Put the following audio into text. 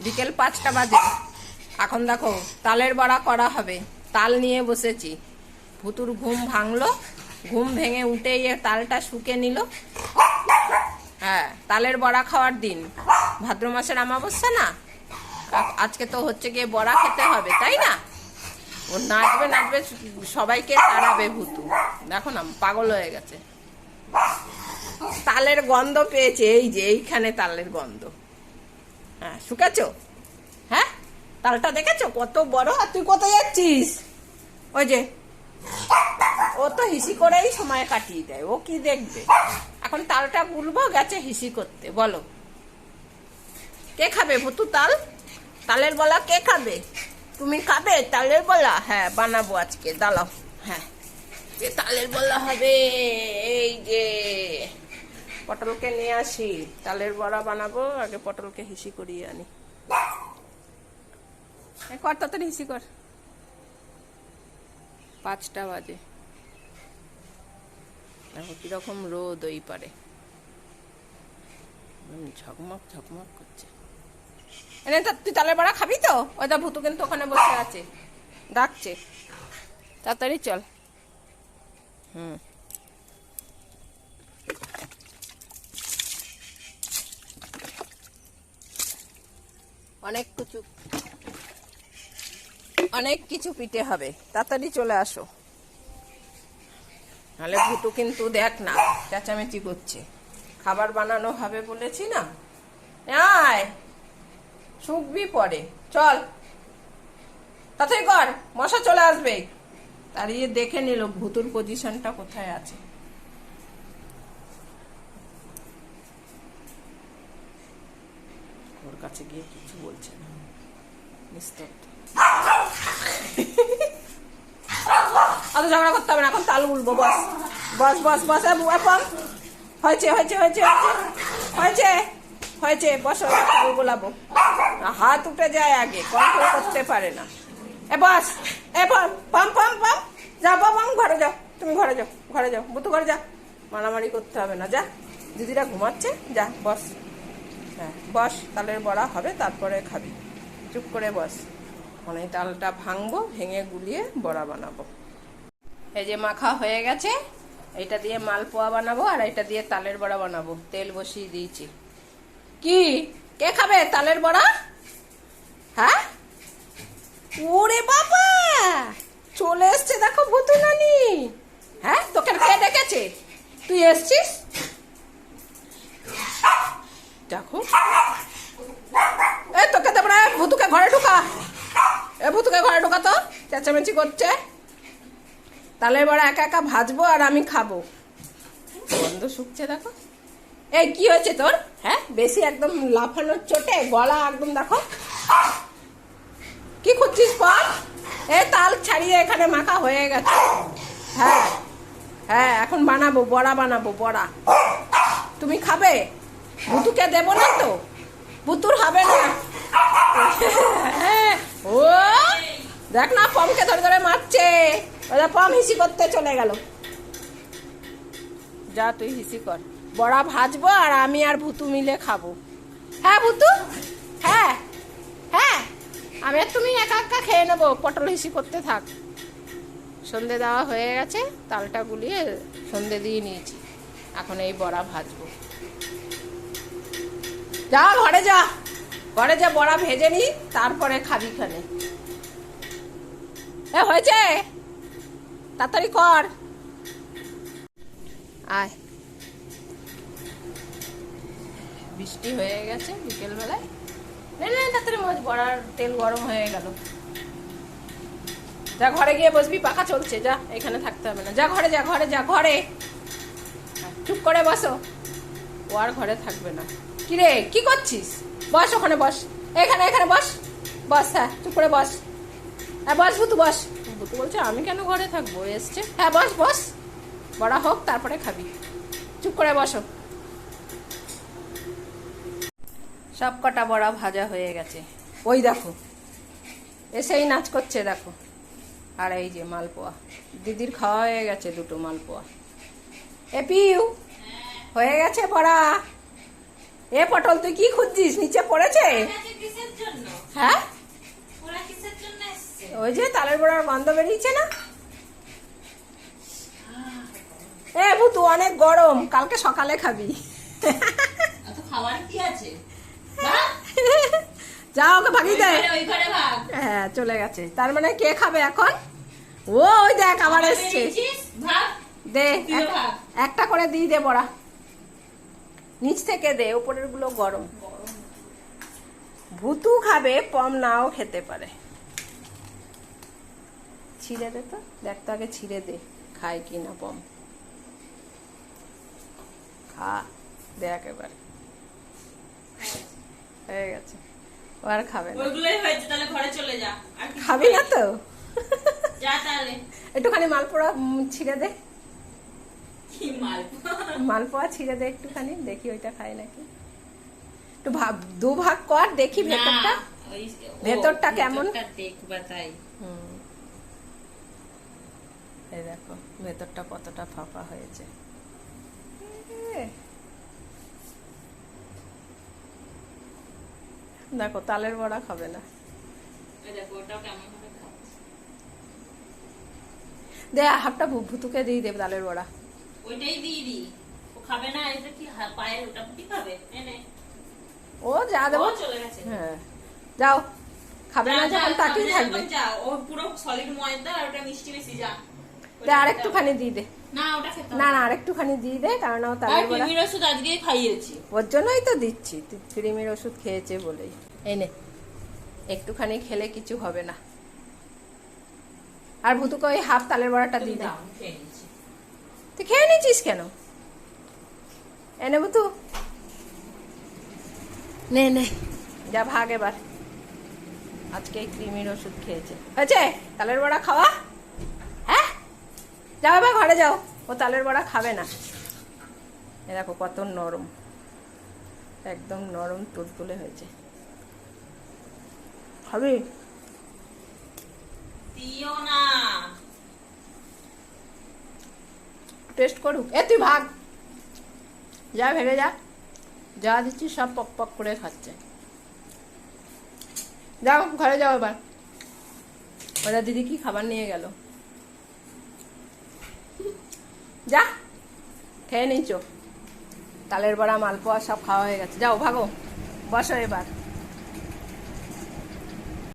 বিকেল পাঁচটা বাজে। এখন দেখো, তালের বড়া করা হবে। তাল নিয়ে বসেছি। ভুতুর ঘুম ভাঙলো। ঘুম ভেঙে উঠে গিয়ে তালটা শুকে নিল। হ্যাঁ তালের বড়া খাওয়ার দিন। ভাদ্র মাসের আমাবস্যা না? আজকে তো হচ্ছে গিয়ে বড়া খেতে হবে, তাই না? ও নাচবে নাচবে, সবাইকে তাড়াবে ভুতু। দেখো না, পাগল হয়ে গেছে। তালের গন্ধ পেয়েছে, এই যে, এইখানে তালের গন্ধ। হ্যাঁ শুকাছো হ্যাঁ? তালটা দেখেছ? কত বড় আর তুই কোথায় যাচ্ছিস? ওই যে, ও তো হিসি করেই সময় কাটিয়ে দেয়, ও কি দেখবে? এখন তালটা গুলবো, গেছে হিসি করতে, বলো। কে খাবে ভুতু তাল? তালের বলা কে খাবে? তুমি খাবে তালের বলা? হ্যাঁ বানাবো আজকে, দাঁড়াও। হ্যাঁ তালের বলা হবে, এই যে। পটলকে নিয়ে আসি তালের বড়া বানাবো, আগে পটলকে হিসি করিয়ে আনি। কর, তাড়াতাড়ি হিসি কর। পাঁচটা বাজে। দেখো কীরকম রোদ ওই পারে। ঝকমক ঝকমক করছে। এনে তুই তালের বড়া খাবি তো? ওই ভুতু কিন্তু ওখানে বসে আছে। ডাকছে। তাড়াতাড়ি চল। হুম। অনেক কিছু অনেক কিছু পিঠে হবে। তাড়াতাড়ি চলে আসো। নাহলে ভুতু কিন্তু দেখ না, চেঁচামেচি করছে। খাবার বানানো হবে বলেছি না? আয়, শুকবি পরে। চল। তাড়াতাড়ি কর, মশা চলে আসবে। দাঁড়িয়ে দেখে নিল ভুতুর পজিশনটা কোথায় আছে। কাছে গিয়ে কিছু বলছে না। নিস্তব্ধ। ঝগড়া করতে হবে না, এখন তাল উলবো বস। বস বস বস, এ বু- এ পম। হয়েছে হয়েছে হয়েছে হয়েছে। হয়েছে, বস তাল হাত উঠে যায় আগে কন্ট্রোল করতে পারে না। এ বস, এ পম পম পম যা পম ঘরে যাও, তুমি ঘরে যাও ঘরে যাও, বুতু ঘরে যা। মারামারি করতে হবে না, যা। দিদিরা ঘুমাচ্ছে, যা, বস। হ্যাঁ বস, তালের বড়া হবে, তারপরে খাবি। চুপ করে বস। মানে তালটা ভাঙবো, ভেঙে গুলিয়ে বড়া বানাবো। এই যে মাখা হয়ে গেছে এটা দিয়ে মালপোয়া বানাবো আর এটা দিয়ে তালের বড়া বানাবো। তেল বসিয়ে দিয়েছি। কি? কে খাবে তালের বড়া? হ্যাঁ? ওরে বাবা! চলে এসছে, দেখো ভুতু নানি হ্যাঁ তোকে কে ডেকেছে। তুই এসছিস? দেখো। এ তোকে তো মানে ভুতুকে ঘরে ঢুকা। এ ভুতুকে ঘরে ঢুকা তো, চেঁচামেচি করছে। তাহলে এবার একা একা ভাজবো আর আমি খাব। গন্ধ শুকছে, দেখো। এই, কি হয়েছে তোর? হ্যাঁ বেশি একদম লাফানোর চোটে, গলা একদম, দেখো। কি করছিস পর? এ তাল ছাড়িয়ে এখানে মাখা হয়ে গেছে। হ্যাঁ হ্যাঁ এখন বানাবো, বড়া বানাবো, বড়া। তুমি খাবে? ভুতুকে দেবো না তো? ভুতুর হবে না। ও, দেখ না পমকে ধরে ধরে মারছে। ওরা পম হিসি করতে চলে গেল। যা, তুই হিসি কর। বড়া ভাজবো আর আমি আর ভুতু মিলে খাব। হ্যাঁ ভুতু? হ্যাঁ হ্যাঁ। আমি আর, তুমি একা একা খেয়ে নেব। পটল হিসি করতে থাক। সন্ধে দেওয়া হয়ে গেছে, তালটা গুলিয়ে সন্ধে দিয়ে নিয়েছি। এখন এই বড়া ভাজবো। যা, ঘরে যা। ঘরে যা, বড়া ভেজে নি, তারপরে খাবি খানে এ, হয়েছে? তাড়াতাড়ি কর। আয়। বৃষ্টি হয়ে গেছে বিকেল বেলায় নে নে, তাড়াতাড়ি মাছ বড়ার তেল গরম হয়ে গেল। যা, ঘরে গিয়ে বসবি, পাখা চলছে, যা, এখানে থাকতে হবে না। যা, ঘরে যা ঘরে যা, ঘরে। চুপ করে বসো। ও আর ঘরে থাকবে না। কিরে কি করছিস? বস ওখানে বস। এখানে এখানে বস। বস হ্যাঁ চুপ করে বস। হ্যাঁ বস ভুতু বস। ভুতু বলছে আমি কেন ঘরে থাকব? এসছে। হ্যাঁ বস বস। বড়া হোক তারপরে খাবি। চুপ করে বসো। সব কটা বড়া ভাজা হয়ে গেছে। ওই দেখো। এসেই নাচ করছে দেখো। আর এই যে মালপোয়া। দিদির খাওয়া হয়ে গেছে দুটো মালপোয়া। এ পিউ হয়ে গেছে বড়া। এ পটল তুই কি খুঁজছিস? নিচে পড়েছে? হ্যাঁ? ওই যে তালের বড়ার গন্ধ বেরিয়েছে না? এ ভুতু অনেক গরম। কালকে সকালে খাবি। খাবার কি আছে? যা ওকে ভাগি দে। হ্যাঁ চলে গেছে। তার মানে কে খাবে এখন? ও ওই দেখ আবার এসছে। দে। একটা করে দিয়ে দে বড়া। নিচ থেকে দে উপরেরগুলো গরম। ভুতু খাবে পম নাও খেতে পারে। ছিঁড়ে দে তো দেখ তো আগে ছিঁড়ে দে খায় কি না পম। খা দেখ এবার। হয়ে গেছে। ও আর খাবে না। ওইগুলোই হয়েছে তাহলে ঘরে চলে যা। খাবি না তো? যা তাহলে। একটুখানি মালপোড়া ছিঁড়ে দে। মালপোয়া? ছিঁড়ে দে একটুখানি দেখি ওইটা খায় নাকি। একটু ভাব দু ভাগ কর দেখি ভেতরটা। ভেতরটা কেমন? এই দেখো ভেতরটা কতটা ফাঁপা হয়েছে। দেখো তালের বড়া খাবে না। দে হাফটা ভু- ভুতুকে দিয়ে দেবে তালের বড়া। ওইটাই দিয়ে দি ও খাবে না এটা কি পায়ের ওটা কি খাবে? নে নে। ও যা দেবো। চলে গেছে। হ্যাঁ। যাও। খাবে না যখন তাকেই থাকবে। ও পুরো সলিড ময়দা আর ওটা মিষ্টি বেশি যা। দে আর একটুখানি দিয়ে দে। না ওটা খেতে না না আর একটুখানি দিয়ে দে কারণ ও ওষুধ খাইয়েছি। ওর জন্যই তো দিচ্ছি। তুই ক্রিমের ওষুধ খেয়েছে বলেই। এই নে। একটুখানি খেলে কিছু হবে না। আর ভুতুকে ওই হাফ তালের বড়াটা দিয়ে দে। দাও। তুই খেয়ে নিচ্ছিস কেন? এনে ভুতু নে নে। যা ভাগ এবার। আজকে এই ক্রিমের ওষুধ খেয়েছে। হয়েছে? তালের বড়া খাওয়া? হ্যাঁ? যাও এবার ঘরে যাও। ও তালের বড়া খাবে না। এ দেখো কত নরম। একদম নরম তুলতুলে হয়েছে। খাবি? দিও না। টেস্ট করুক, এ তুই ভাগ। যা ভেবে যা। যা দিচ্ছি, সব পক পক করে খাচ্ছে। যাও, ঘরে যাও এবার। ওরা দিদি কি খাবার নিয়ে গেল? যা, খেয়ে নিচ্ছ তালের বড়া, মালপোয়া সব খাওয়া হয়ে গেছে। যাও, ভাগো। বসো এবার।